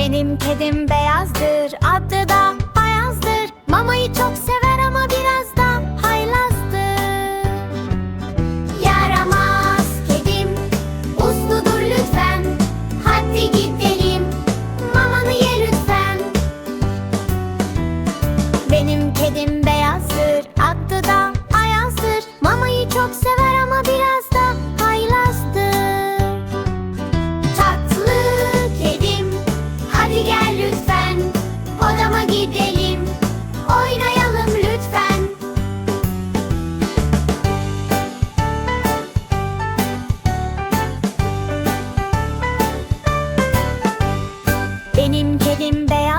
Benim kedim beyazdır Adı da Bayazdır Mamayı çok sever ama biraz da haylazdır. Yaramaz kedim Usludur lütfen. Hadi gidelim Mamanı ye lütfen. Benim kedim beyazdır kidding, back.